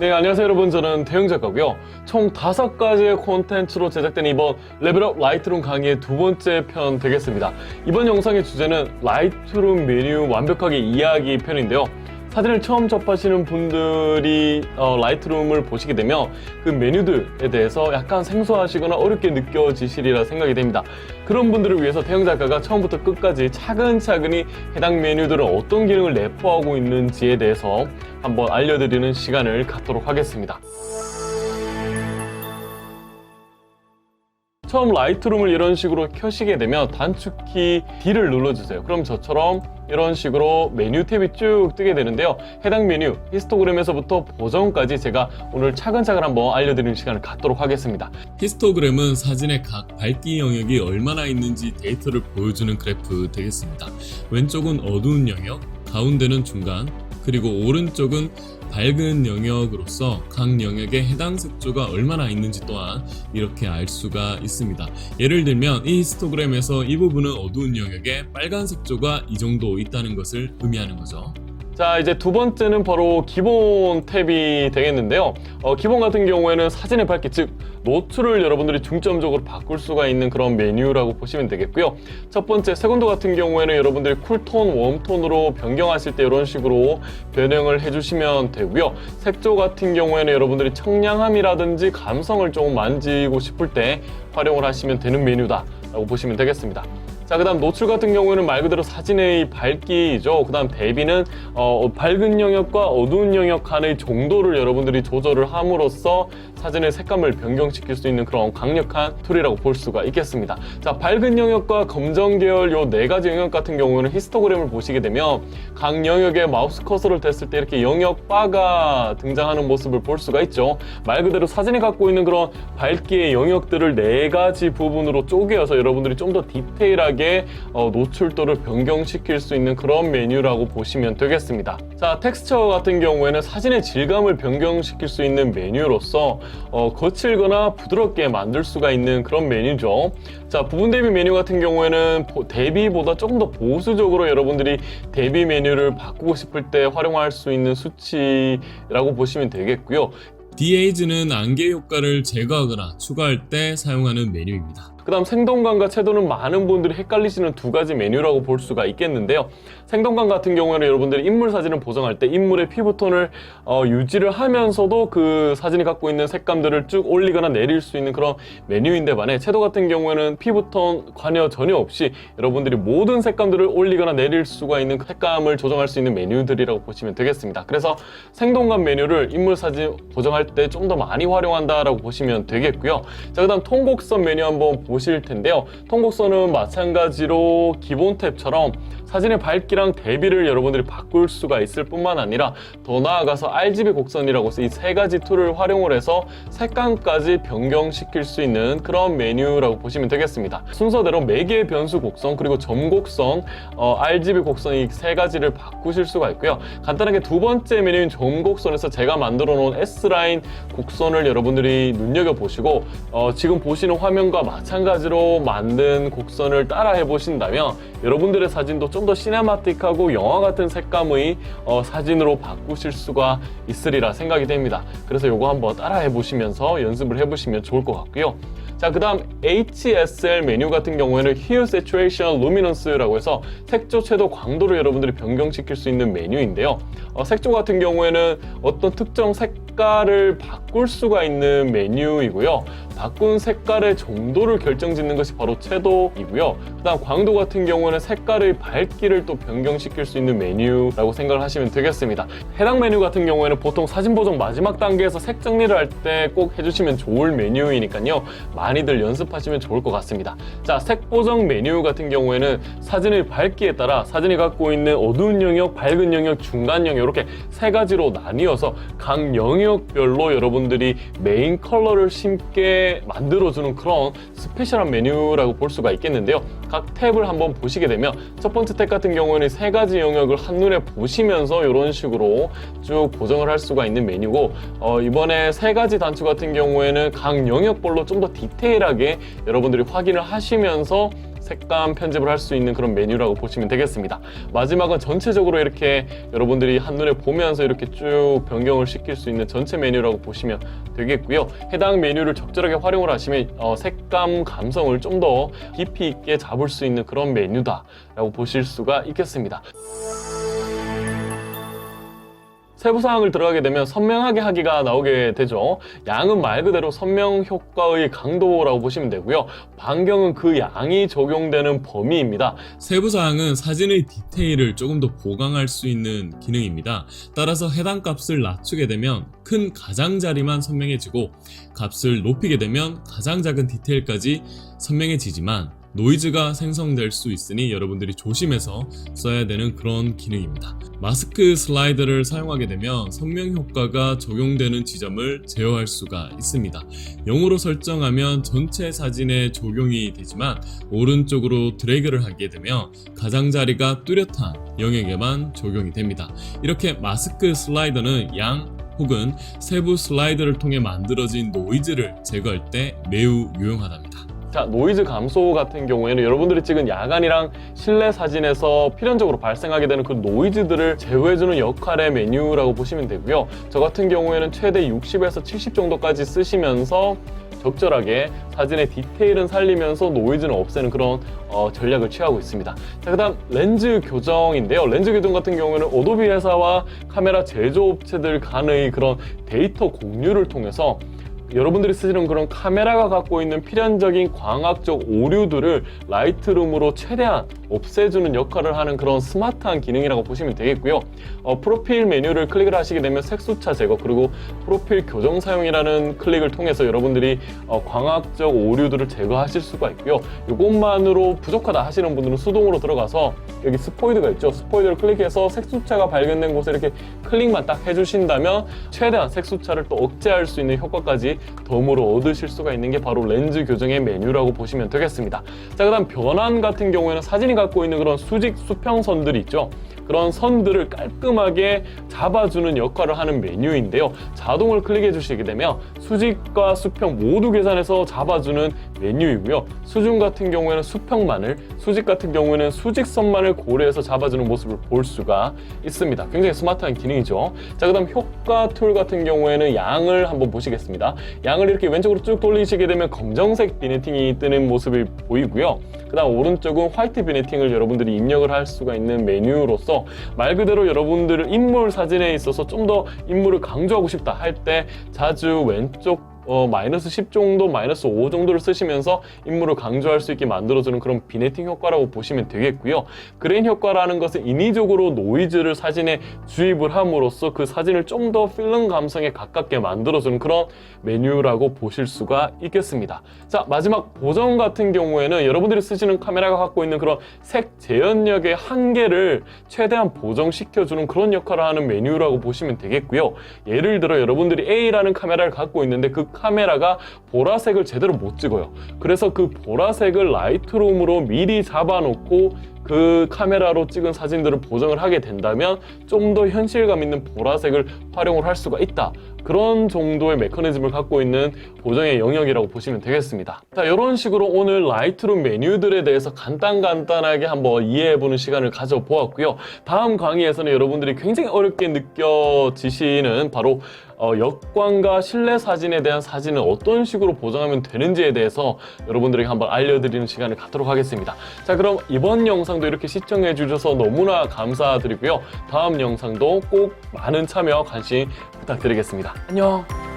네, 안녕하세요 여러분. 저는 대형 작가고요. 총 다섯 가지의 콘텐츠로 제작된 이번 레벨업 라이트룸 강의의 두 번째 편 되겠습니다. 이번 영상의 주제는 라이트룸 메뉴 완벽하게 이해하기 편인데요. 사진을 처음 접하시는 분들이 어, 라이트룸을 보시게 되면 그 메뉴들에 대해서 약간 생소하시거나 어렵게 느껴지시리라 생각이 됩니다. 그런 분들을 위해서 대형 작가가 처음부터 끝까지 차근차근히 해당 메뉴들은 어떤 기능을 내포하고 있는지에 대해서 한번 알려드리는 시간을 갖도록 하겠습니다. 처음 라이트룸을 이런 식으로 켜시게 되면 단축키 D를 눌러주세요. 그럼 저처럼 이런 식으로 메뉴 탭이 쭉 뜨게 되는데요. 해당 메뉴, 히스토그램에서부터 보정까지 제가 오늘 차근차근 한번 알려드리는 시간을 갖도록 하겠습니다. 히스토그램은 사진의 각 밝기 영역이 얼마나 있는지 데이터를 보여주는 그래프 되겠습니다. 왼쪽은 어두운 영역, 가운데는 중간, 그리고 오른쪽은 밝은 영역으로서 각 영역에 해당 색조가 얼마나 있는지 또한 이렇게 알 수가 있습니다. 예를 들면 이 히스토그램에서 이 부분은 어두운 영역에 빨간 색조가 이 정도 있다는 것을 의미하는 거죠. 자, 이제 두 번째는 바로 기본 탭이 되겠는데요. 어, 기본 같은 경우에는 사진의 밝기, 즉 노출을 여러분들이 중점적으로 바꿀 수가 있는 그런 메뉴라고 보시면 되겠고요. 첫 번째, 세컨드 같은 경우에는 여러분들이 쿨톤, 웜톤으로 변경하실 때 이런 식으로 변형을 해주시면 되고요. 색조 같은 경우에는 여러분들이 청량함이라든지 감성을 조금 만지고 싶을 때 활용을 하시면 되는 메뉴다 라고 보시면 되겠습니다. 자, 그 다음 노출 같은 경우에는 말 그대로 사진의 밝기죠. 그 다음 대비는 어, 밝은 영역과 어두운 영역 간의 정도를 여러분들이 조절을 함으로써 사진의 색감을 변경시킬 수 있는 그런 강력한 툴이라고 볼 수가 있겠습니다. 자, 밝은 영역과 검정 계열 요 네 가지 영역 같은 경우는 히스토그램을 보시게 되면 각 영역에 마우스 커서를 댔을 때 이렇게 영역 바가 등장하는 모습을 볼 수가 있죠. 말 그대로 사진이 갖고 있는 그런 밝기의 영역들을 네 가지 부분으로 쪼개어서 여러분들이 좀 더 디테일하게 어, 노출도를 변경시킬 수 있는 그런 메뉴라고 보시면 되겠습니다. 자, 텍스처 같은 경우에는 사진의 질감을 변경시킬 수 있는 메뉴로서 어, 거칠거나 부드럽게 만들 수가 있는 그런 메뉴죠. 자, 부분 대비 메뉴 같은 경우에는 보- 대비보다 조금 더 보수적으로 여러분들이 대비 메뉴를 바꾸고 싶을 때 활용할 수 있는 수치라고 보시면 되겠고요. 디에이즈는 안개 효과를 제거하거나 추가할 때 사용하는 메뉴입니다. 그 다음 생동감과 채도는 많은 분들이 헷갈리시는 두 가지 메뉴라고 볼 수가 있겠는데요. 생동감 같은 경우에는 여러분들이 인물 사진을 보정할 때 인물의 피부톤을 어, 유지를 하면서도 그 사진이 갖고 있는 색감들을 쭉 올리거나 내릴 수 있는 그런 메뉴인데 반해 채도 같은 경우에는 피부톤 관여 전혀 없이 여러분들이 모든 색감들을 올리거나 내릴 수가 있는 색감을 조정할 수 있는 메뉴들이라고 보시면 되겠습니다. 그래서 생동감 메뉴를 인물 사진 보정할 때 좀 더 많이 활용한다라고 보시면 되겠고요. 자, 그 다음 통곡선 메뉴 한번 보실 텐데요. 통곡선은 마찬가지로 기본 탭처럼 사진의 밝기랑 대비를 여러분들이 바꿀 수가 있을 뿐만 아니라 더 나아가서 RGB 곡선이라고 해서 이 세 가지 툴을 활용을 해서 색감까지 변경시킬 수 있는 그런 메뉴라고 보시면 되겠습니다. 순서대로 매개 변수 곡선 그리고 점 곡선, 어, RGB 곡선 이 세 가지를 바꾸실 수가 있고요. 간단하게 두 번째 메뉴인 점 곡선에서 제가 만들어 놓은 S라인 곡선을 여러분들이 눈여겨 보시고 어, 지금 보시는 화면과 마찬가지 로 만든 곡선을 따라 해 보신다면 여러분들의 사진도 좀 더 시네마틱하고 영화 같은 색감의 어, 사진으로 바꾸실 수가 있으리라 생각이 됩니다. 그래서 요거 한번 따라 해 보시면서 연습을 해 보시면 좋을 것 같고요. 자, 그 다음 HSL 메뉴 같은 경우에는 Hue, Saturation, Luminance라고 해서 색조, 채도, 광도를 여러분들이 변경시킬 수 있는 메뉴인데요. 어, 색조 같은 경우에는 어떤 특정 색깔을 바꿀 수가 있는 메뉴이고요. 바꾼 색깔의 정도를 결정짓는 것이 바로 채도이고요. 그 다음 광도 같은 경우는 색깔의 밝기를 또 변경시킬 수 있는 메뉴라고 생각을 하시면 되겠습니다. 해당 메뉴 같은 경우에는 보통 사진 보정 마지막 단계에서 색 정리를 할 때 꼭 해주시면 좋을 메뉴이니까요. 많이들 연습하시면 좋을 것 같습니다. 자, 색 보정 메뉴 같은 경우에는 사진의 밝기에 따라 사진이 갖고 있는 어두운 영역, 밝은 영역, 중간 영역 이렇게 세 가지로 나뉘어서 각 영역별로 여러분들이 메인 컬러를 심게 만들어주는 그런 스페셜한 메뉴라고 볼 수가 있겠는데요. 각 탭을 한번 보시게 되면 첫 번째 탭 같은 경우에는 세 가지 영역을 한눈에 보시면서 이런 식으로 쭉 보정을 할 수가 있는 메뉴고 어, 이번에 세 가지 단추 같은 경우에는 각 영역별로 좀 더 디테일하게 여러분들이 확인을 하시면서 색감 편집을 할 수 있는 그런 메뉴라고 보시면 되겠습니다. 마지막은 전체적으로 이렇게 여러분들이 한눈에 보면서 이렇게 쭉 변경을 시킬 수 있는 전체 메뉴라고 보시면 되겠고요. 해당 메뉴를 적절하게 활용을 하시면 어, 색감 감성을 좀 더 깊이 있게 잡을 수 있는 그런 메뉴다라고 보실 수가 있겠습니다. 세부 사항을 들어가게 되면 선명하게 하기가 나오게 되죠. 양은 말 그대로 선명 효과의 강도라고 보시면 되고요. 반경은 그 양이 적용되는 범위입니다. 세부 사항은 사진의 디테일을 조금 더 보강할 수 있는 기능입니다. 따라서 해당 값을 낮추게 되면 큰 가장자리만 선명해지고 값을 높이게 되면 가장 작은 디테일까지 선명해지지만 노이즈가 생성될 수 있으니 여러분들이 조심해서 써야 되는 그런 기능입니다. 마스크 슬라이더를 사용하게 되면 선명 효과가 적용되는 지점을 제어할 수가 있습니다. 0으로 설정하면 전체 사진에 적용이 되지만 오른쪽으로 드래그를 하게 되면 가장자리가 뚜렷한 영역에만 적용이 됩니다. 이렇게 마스크 슬라이더는 양 혹은 세부 슬라이드를 통해 만들어진 노이즈를 제거할 때 매우 유용하답니다. 자, 노이즈 감소 같은 경우에는 여러분들이 찍은 야간이랑 실내 사진에서 필연적으로 발생하게 되는 그 노이즈들을 제어해주는 역할의 메뉴라고 보시면 되고요. 저 같은 경우에는 최대 60에서 70 정도까지 쓰시면서 적절하게 사진의 디테일은 살리면서 노이즈는 없애는 그런 어, 전략을 취하고 있습니다. 자, 그 다음 렌즈 교정인데요. 렌즈 교정 같은 경우에는 오도비 회사와 카메라 제조업체들 간의 그런 데이터 공유를 통해서 여러분들이 쓰시는 그런 카메라가 갖고 있는 필연적인 광학적 오류들을 라이트룸으로 최대한 없애주는 역할을 하는 그런 스마트한 기능이라고 보시면 되겠고요. 어, 프로필 메뉴를 클릭을 하시게 되면 색소차 제거 그리고 프로필 교정 사용이라는 클릭을 통해서 여러분들이 어, 광학적 오류들을 제거하실 수가 있고요. 이것만으로 부족하다 하시는 분들은 수동으로 들어가서 여기 스포이드가 있죠. 스포이드를 클릭해서 색소차가 발견된 곳에 이렇게 클릭만 딱 해주신다면 최대한 색소차를 또 억제할 수 있는 효과까지 덤으로 얻으실 수가 있는 게 바로 렌즈 교정의 메뉴라고 보시면 되겠습니다. 자, 그 다음 변환 같은 경우에는 사진이 갖고 있는 그런 수직 수평선들이 있죠. 그런 선들을 깔끔하게 잡아주는 역할을 하는 메뉴인데요. 자동을 클릭해 주시게 되면 수직과 수평 모두 계산해서 잡아주는 메뉴이고요. 수중 같은 경우에는 수평만을, 수직 같은 경우에는 수직선만을 고려해서 잡아주는 모습을 볼 수가 있습니다. 굉장히 스마트한 기능이죠. 자, 그 다음 효과 툴 같은 경우에는 양을 한번 보시겠습니다. 양을 이렇게 왼쪽으로 쭉 돌리시게 되면 검정색 비네팅이 뜨는 모습을 보이고요. 그 다음 오른쪽은 화이트 비네팅을 여러분들이 입력을 할 수가 있는 메뉴로서 말 그대로 여러분들을 인물 사진에 있어서 좀 더 인물을 강조하고 싶다 할 때 자주 왼쪽 어, 마이너스 10 정도, 마이너스 5 정도를 쓰시면서 인물을 강조할 수 있게 만들어주는 그런 비네팅 효과라고 보시면 되겠고요. 그레인 효과라는 것은 인위적으로 노이즈를 사진에 주입을 함으로써 그 사진을 좀 더 필름 감성에 가깝게 만들어주는 그런 메뉴라고 보실 수가 있겠습니다. 자, 마지막 보정 같은 경우에는 여러분들이 쓰시는 카메라가 갖고 있는 그런 색 재현력의 한계를 최대한 보정시켜주는 그런 역할을 하는 메뉴라고 보시면 되겠고요. 예를 들어 여러분들이 A라는 카메라를 갖고 있는데 그 카메라가 보라색을 제대로 못 찍어요. 그래서 그 보라색을 라이트룸으로 미리 잡아놓고 그 카메라로 찍은 사진들을 보정을 하게 된다면 좀 더 현실감 있는 보라색을 활용을 할 수가 있다. 그런 정도의 메커니즘을 갖고 있는 보정의 영역이라고 보시면 되겠습니다. 자, 이런 식으로 오늘 라이트룸 메뉴들에 대해서 간단간단하게 한번 이해해보는 시간을 가져보았고요. 다음 강의에서는 여러분들이 굉장히 어렵게 느껴지시는 바로 어, 역광과 실내 사진에 대한 사진을 어떤 식으로 보정하면 되는지에 대해서 여러분들에게 한번 알려드리는 시간을 갖도록 하겠습니다. 자, 그럼 이번 영상도 이렇게 시청해 주셔서 너무나 감사드리고요. 다음 영상도 꼭 많은 참여, 관심 부탁드리겠습니다. 안녕!